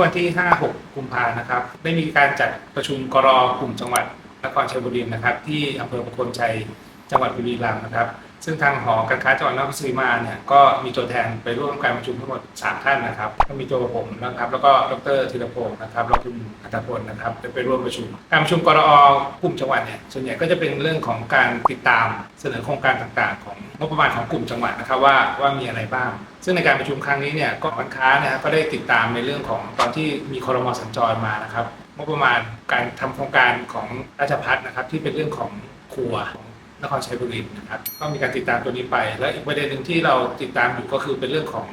ื่อวันที่ 5-6 กุมภานะครับ ได้มีการจัดประชุมกรอกลุ่มจังหวัดนครชัยบุรีนะครับ ที่อำเภอประโคนชัยจังหวัดบุรีรัมย์นะครับ ซึ่งทางหอการค้าจังหวัดนครราชสีมาเนี่ยก็มีตัวแทนไปร่วมการประชุมทั้งหมด 3 ท่านนะครับก็มีตัวผมนะครับ แล้วก็ดรธีรพงศ์นะครับแล้วคุณอัตพลนะครับได้ไปร่วมประชุม การประชุมกรอกลุ่มจังหวัดเนี่ยส่วนใหญ่ก็จะเป็นเรื่องของการติดตามเสนอโครงการต่างๆ ของงบประมาณของกลุ่มจังหวัดนะครับว่าว่ามีอะไรบ้าง ซึ่งในการประชุมครั้งนี้เนี่ยกองการค้าเนยก็ได้ติดตามในเรื่องของตอนที่มีครมสัญจรมานะครับงบประมาณการทำโครงการของราชพัฒนะครับที่เป็นเรื่องของครัวของ นครชัยบุรีนะครับก็มีการติดตามตัวนี้ไป และอีกประเด็นหนึ่งที่เราติดตามอยู่ก็คือเป็นเรื่องของ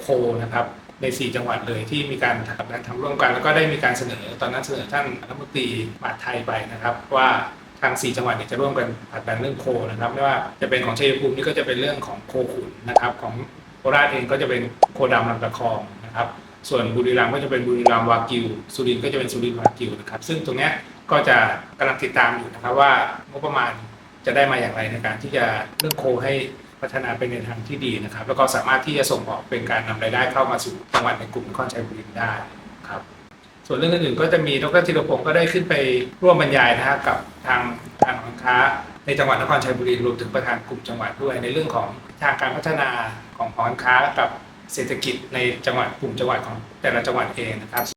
โคนะครับใน 4 จังหวัดเลยที่มีการทำการทำร่วมกัน แล้วก็ได้มีการเสนอตอนนั้นเสนอท่านรัฐมนตรีมหาดไทยไปนะครับ ว่าทาง 4 จังหวัดเนี่ยจะร่วมกันผลักดันเรื่องโคนะครับไม่ว่าจะเป็นของชัยภูมินี่ก็จะเป็นเรื่องของโคขุนนะครับของโคราชเองก็จะเป็นโคดำลำตะคองนะครับ ส่วนบุรีรัมย์ก็จะเป็นบุรีรัมย์วากิวสุรินทร์ก็จะเป็นสุรินทร์วากิวนะครับซึ่งตรงเนี้ยก็จะกำลังติดตามอยู่นะครับว่างบประมาณ จะได้มาอย่างไรในการที่จะเรื่องโคให้พัฒนาไปในทางที่ดีนะครับ แล้วก็สามารถที่จะส่งออกเป็นการนำรายได้เข้ามาสู่จังหวัดในกลุ่มนครชัยบุรีได้ครับ ส่วนเรื่องอื่นๆก็จะมีดรธีรพงศ์ก็ได้ขึ้นไปร่วมบรรยายนะฮะกับทางทางการค้าในจังหวัดนครชัยบุรีรวมถึงประธานกลุ่มจังหวัดด้วย ในเรื่องของทางการพัฒนาของหอการค้ากับเศรษฐกิจในจังหวัดกลุ่มจังหวัดของแต่ละจังหวัดเองนะครับ